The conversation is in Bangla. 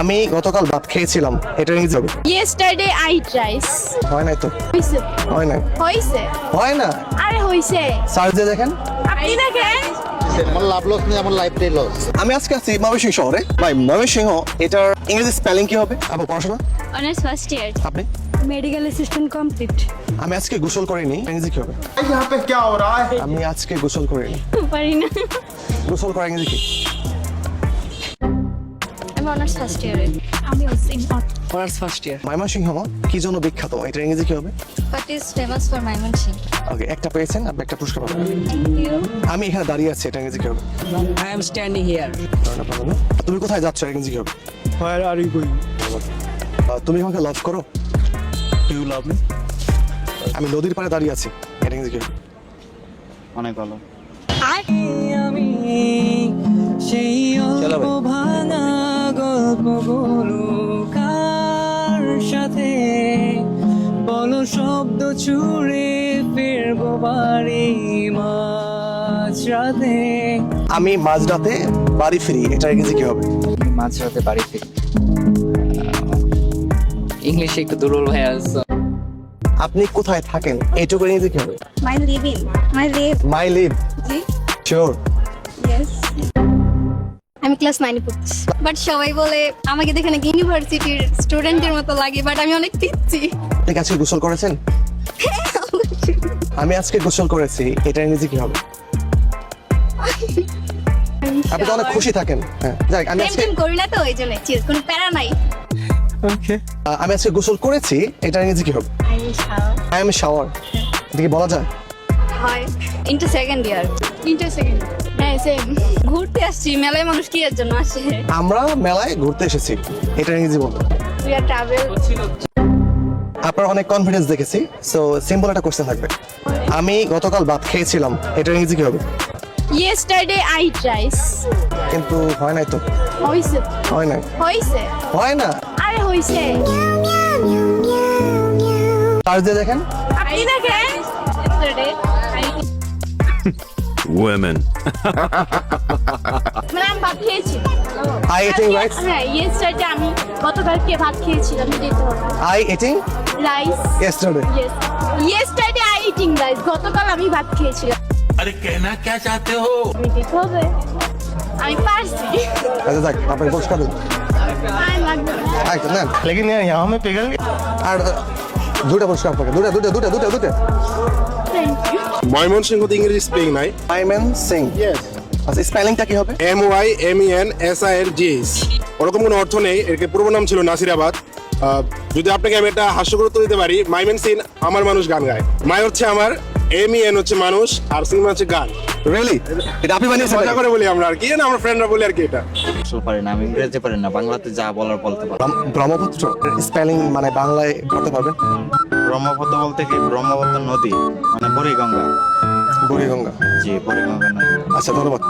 আমি গতকাল ভাত খেয়েছিলাম এটা ইংরেজি হবে ইয়েস্টারডে আই রাইস হয় নাই তো হইছে হয় নাই হইছে হয় না আরে হইছে সার্চ দিয়ে দেখেন আপনি দেখেন আমার লাভ লস নেই আমার লাইফটাই লস আমি আজকে আছি ময়মনসিংহ শহরে ভাই ময়মনসিংহ এটার ইংরেজি স্পেলিং কি হবে আপু পড়াশোনা অনার্স ফার্স্ট ইয়ার আপনি মেডিকেল অ্যাসিস্ট্যান্ট কমপ্লিট আমি আজকে গোসল করিনি ইংরেজি কি হবে यहाँ पे क्या हो रहा है আমি আজকে গোসল করিনি পারি না গোসল করা ইংরেজি কি আমি অনার্স ফার্স্ট ইয়ারে আমি অনার্স ফার্স্ট ইয়ার কি জন্য বিখ্যাত? এটা ইংরেজি কি হবে? But is famous for Mymensingh okay একটা পেয়েছেন আপনি একটা পুরস্কার পাবেন। আমি এখানে দাঁড়িয়ে আছি এটা ইংরেজি কি হবে? I am standing here. তুমি কোথায় যাচ্ছ ইংরেজি কি হবে? Where are you going? আহ, তুমি আমাকে লাভ করো। Do you love me? আমি নদীর পাড়ে দাঁড়িয়ে আছি এটা ইংরেজি কি হবে? অনেক ভালো। আমি সেই অল্প ভাঙা গল্পগুলো কার সাথে বলো শব্দ ছুড়ে ফিরবো বাড়ি মাঝরাতে। আমি মাঝরাতে বাড়ি ফিরি এটা ইংরেজি কি হবে মাঝরাতে বাড়ি ফিরি। ইংলিশে একটু দুর্বল হয়ে আসছে। আপনি কোথায় থাকেন? এইটুকু ইংরেজি কি হবে my living my live my live G. Sure আমি ক্লাস নাইনে পড়ছি বাট সবাই বলে আমাকে দেখে নাকি ইউনিভার্সিটির স্টুডেন্টের মতো লাগে বাট আমি অনেক পিচ্ছি। আপনি আজকে গোসল করেছেন? আমি আজকে গোসল করেছি এটা ইংরেজি কি হবে আপনি তো অনেক খুশি থাকেন। হ্যাঁ যাই আমি আজকে টেম করি না তো ওই জন্য। কোনো প্যারা নাই. আহ, আমি আজকে গোসল করেছি এটা ইংরেজি কি হবে আই এম শাওয়ার এটা কি বলা যায়? হয়। Inter second year inter second হ্যাঁ সেম ঘুরতে আসছি মেলায় মানুষ কি এর জন্য আসে? আমরা মেলায় ঘুরতে এসেছি এটা ইংরেজি বলব উই আর ট্রাভেল আপনার অনেক কনফিডেন্স দেখেছি সো সিম্পল একটা কোশ্চেন থাকবে। আমি গতকাল ভাত খেয়েছিলাম এটা ইংরেজি কি হবে? ইয়েস্টারডে আই রাইস কিন্তু হয় নাই তো। হইছে হয় নাই। হইছে। হয় না। আরে হইছে। সার্চ দিয়ে দেখেন? আপনি দেখেন? Yesterday women. মানে আমি ভাত খেয়েছি I eating rice? হ্যাঁ ইয়েস্টারডে আমি গতকালকে ভাত খেয়েছিলাম যেতে হবে I eating rice yesterday yes yesterday I eating rice গতকাল আমি ভাত খেয়েছিলাম अरे कहना क्या चाहते हो আমি দিতে হবে আমি পারছি আচ্ছা যাক আপনাকে পুরস্কার দিন আর লাগবে না। আচ্ছা নেন लेकिन यार यहाँ में पिघल गया আর আহ, দুটা পুরস্কার আপনাকে দুটা দুটা দুটা দুটা দুটা ময়মন সিংহ তো ইংরেজি স্পেলিং নাই। মাইমেন সিং আচ্ছা স্পেলিংটা কি হবে? M Y M E N S I N G H ওরকম কোনো অর্থ নেই এর পূর্ব নাম ছিল নাসিরাবাদ। যদি আপনাকে আমি একটা হাস্যকর দিতে পারি মাইমেন সিন আমার মানুষ গান গায়। মাই হচ্ছে আমার এম এন হচ্ছে মানুষ আর সিম হচ্ছে গান। রিয়েলি এটা আপনি বানিয়েছেন মজা করে বলি আমরা আর কি না আমার ফ্রেন্ডরা বলি আর কি এটা। পারি না আমি ইংরেজি পারি না বাংলাতে যা বলার বলতে পারি ব্রহ্মপুত্র স্পেলিং মানে বাংলায় করতে পারবেন ব্রহ্মপুত্র বলতে কি ব্রহ্মপুত্র নদী মানে বুড়িগঙ্গা। বুড়িগঙ্গা। জি বুড়িগঙ্গা নদী। আচ্ছা ধন্যবাদ।